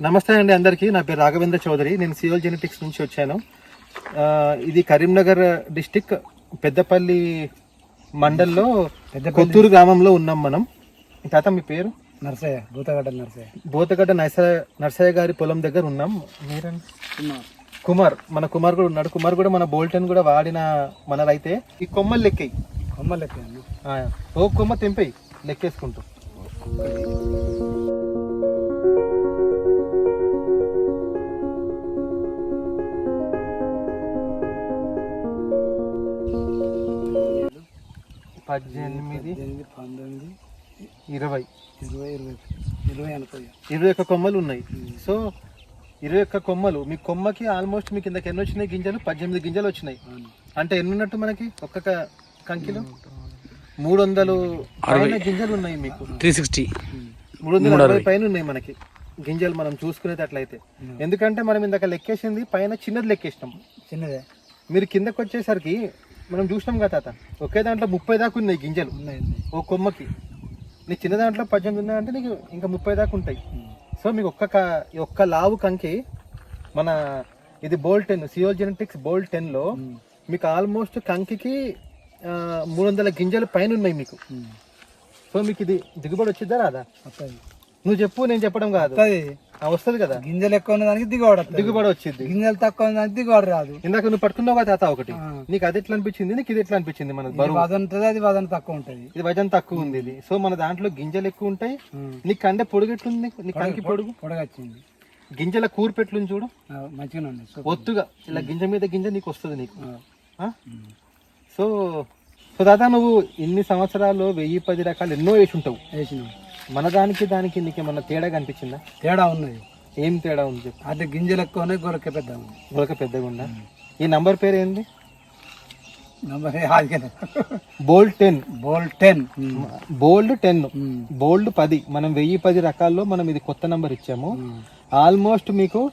నమస్తే అండి అందరికీ. నా పేరు రాఘవేంద్ర చౌదరి. నేను సియోల్ జెనెటిక్స్ నుంచి వచ్చాను. ఇది కరీంనగర్ డిస్టిక్ పెద్దపల్లి మండల్లో కొత్తూరు గ్రామంలో ఉన్నాం మనం. తాత మీ పేరు? నర్సయ్య భూతగడ్డ నర్సయ్య. బోతగడ్డ నర్సయ్య నర్సయ్య గారి పొలం దగ్గర ఉన్నాం. మీరండి కుమార్. మన కుమార్ కూడా ఉన్నాడు. కుమార్ కూడా మన బోల్టన్ కూడా వాడిన మనలైతే ఈ కొమ్మలు లెక్కయి. కొమ్మ లెక్క ఓ కొమ్మ తెంపేయి. లెక్కేసుకుంటూ. పద్దెనిమిది పంతొమ్మిది ఇరవై. ఇరవై ఇరవై ఇరవై అనుకో ఇరవై ఒక్క కొమ్మలు ఉన్నాయి. సో ఇరవై ఒక్క కొమ్మలు మీ కొమ్మకి ఆల్మోస్ట్ మీకు ఇందాక ఎన్ని వచ్చినాయి గింజలు? పద్దెనిమిది గింజలు వచ్చినాయి. అంటే ఎన్ని ఉన్నట్టు మనకి? ఒక్క క- కంకిలో? మూడు వందలు. పైన గింజలు ఉన్నాయి మీకు. Three sixty. మూడు వందల అరవై పైన ఉన్నాయి మనకి గింజలు మనం చూసుకునేటట్లయితే. ఎందుకంటే మనం ఇందాక లెక్కేసింది పైన చిన్నది లెక్కేసినాం. చిన్నదే. మీరు కిందకి వచ్చేసరికి మనం చూసినాం కదా తాత ఒకే దాంట్లో ముప్పై దాకా ఉన్నాయి గింజలు. ఉన్నాయి ఉన్నాయి. ఓ కొమ్మకి. నీ చిన్న దాంట్లో పద్దెనిమిది ఉన్నాయంటే నీకు ఇంకా ముప్పై దాకా ఉంటాయి. సో మీకు ఒక్క ఒక్క లావు కంకి మన ఇది బోల్ టెన్ సియోల్ జెనెటిక్స్ బోల్ టెన్లో. మీకు ఆల్మోస్ట్ కంకికి మూడు వందల గింజలు పైన ఉన్నాయి మీకు. సో మీకు ఇది దిగుబడి వచ్చిద్దా రాదా? నువ్వు చెప్పు నేను చెప్పడం కాదు. వస్తుంది కదా? గింజలు ఎక్కువ ఉన్న దానికి దిగుబడి దిగుబడి వచ్చింది. గింజలు తక్కువ ఉన్న దానికి దిగుబడి రాదు. ఇందాక నువ్వు పట్టుకున్నావు కదా తాత ఒకటి. నీకు అది ఎట్లా అనిపించింది? నీకు ఇది ఎట్లా అనిపించింది మన బరువు? ఉంటుంది అది వదన తక్కువ ఉంటుంది. ఇది వజన్ తక్కువ ఉంది ఇది. సో మన దాంట్లో గింజలు ఎక్కువ ఉంటాయి. నీ కండే పొడుగు ఎట్లుంది? నీ కంకి పొడుగు? పొడగొచ్చింది గింజల కూర్పెట్లుంది చూడు? ఆ, మంచిగానే ఉంది. ఒత్తుగా. ఇలా గింజ మీద గింజ నీకు వస్తుంది నీకు? సో సో దాదా నువ్వు ఇన్ని సంవత్సరాలు వెయ్యి పది రకాలు ఎన్నో వేసి ఉంటావు. మన దానికి దానికి నీకు ఏమన్నా తేడా కనిపించిందా? తేడా ఉన్నది ఏం తేడా ఉంది చెప్పు. అది గింజలు ఎక్కువ ఉన్నాయి గొరక పెద్ద ఉంది గులక పెద్దగా ఉందా ఈ నంబర్ పేరు ఏంది? Number bold ten. Bold ten. Bold ten. Bold పది. మనం వెయ్యి పది రకాల్లో మనం ఇది కొత్త నంబర్ ఇచ్చాము. ఆల్మోస్ట్ మీకు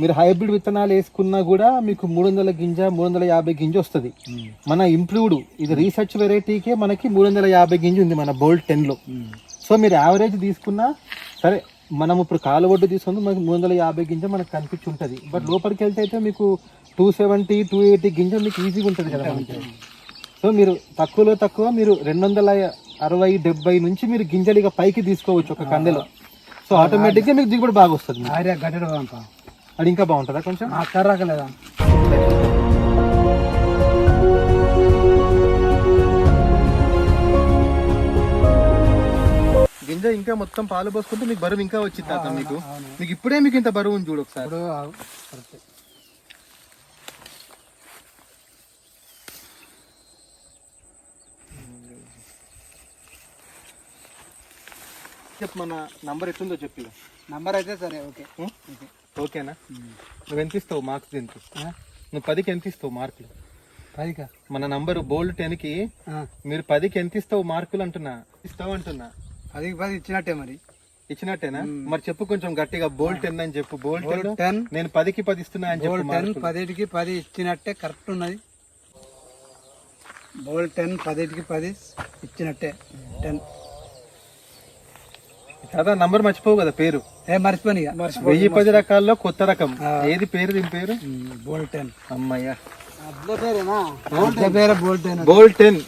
మీరు హైబ్రిడ్ విత్తనాలు వేసుకున్నా కూడా మీకు మూడు వందల గింజ మూడు వందల యాభై గింజ వస్తుంది. మన ఇంప్రూవ్డ్ ఇది రీసెర్చ్ వెరైటీకే మనకి మూడు వందల యాభై గింజ ఉంది మన బోల్డ్ టెన్లో. సో మీరు యావరేజ్ తీసుకున్నా సరే మనం ఇప్పుడు కాలు ఒడ్డు తీసుకుంటే మనకి మూడు వందల యాభై గింజ మనకు కనిపించి ఉంటుంది బట్ లోపలికి వెళ్తే అయితే మీకు టూ సెవెంటీ టూ ఎయిటీ గింజ మీకు ఈజీగా ఉంటుంది కదా మనకి. సో మీరు తక్కువలో తక్కువ మీరు రెండు వందల అరవై డెబ్బై నుంచి మీరు గింజలు ఇక పైకి తీసుకోవచ్చు ఒక కందెలో సో ఆటోమేటిక్గా మీకు దిగుబడి బాగా వస్తుంది. ఆర్య అది ఇంకా బాగుంటుందా కొంచెం? ఆ కర్రకలేదా గింజ ఇంకా మొత్తం పాలు పోసుకుంటే మీకు బరువు ఇంకా వచ్చింది తాత మీకు. మీకు ఇప్పుడే మీకు ఇంత బరువు ఉంది చూడు ఒకసారి. చెప్పు మన నంబర్ ఎట్లుందో చెప్పి నంబర్ అయితే సరే ఓకే. ఓకేనా? నువ్వు ఎంత ఇస్తావు మార్క్స్ దీనికి? నువ్వు పదికి ఎంత ఇస్తావు మార్కులు? పదికా? మన నంబర్ బోల్డ్ టెన్కి మీరు పదికి ఎంత ఇస్తావు మార్కులు అంటున్నా? ఇస్తావు అంటున్నా. పదికి పది ఇచ్చినట్టే మరి. ఇచ్చినట్టేనా? మరి చెప్పు కొంచెం గట్టిగా బోల్డ్ టెన్ అని చెప్పు. బోల్డ్ టెన్ నేను పదికి పది ఇస్తున్నా అని చెప్పు బోల్ టెన్. పదిటికి పది ఇచ్చినట్టే కరెక్ట్ ఉన్నది. బోల్ టెన్ పదిటికి పది ఇచ్చినట్టే టెన్. కదా నంబర్ మర్చిపోవు కదా పేరు. ఏ మర్చిపోయి వెయ్యి పది రకాల్లో కొత్త రకం. ఏది పేరు దీని పేరు? Bold ten. అమ్మయ్యా. పేరే బోల్ టెన్. Bold ten.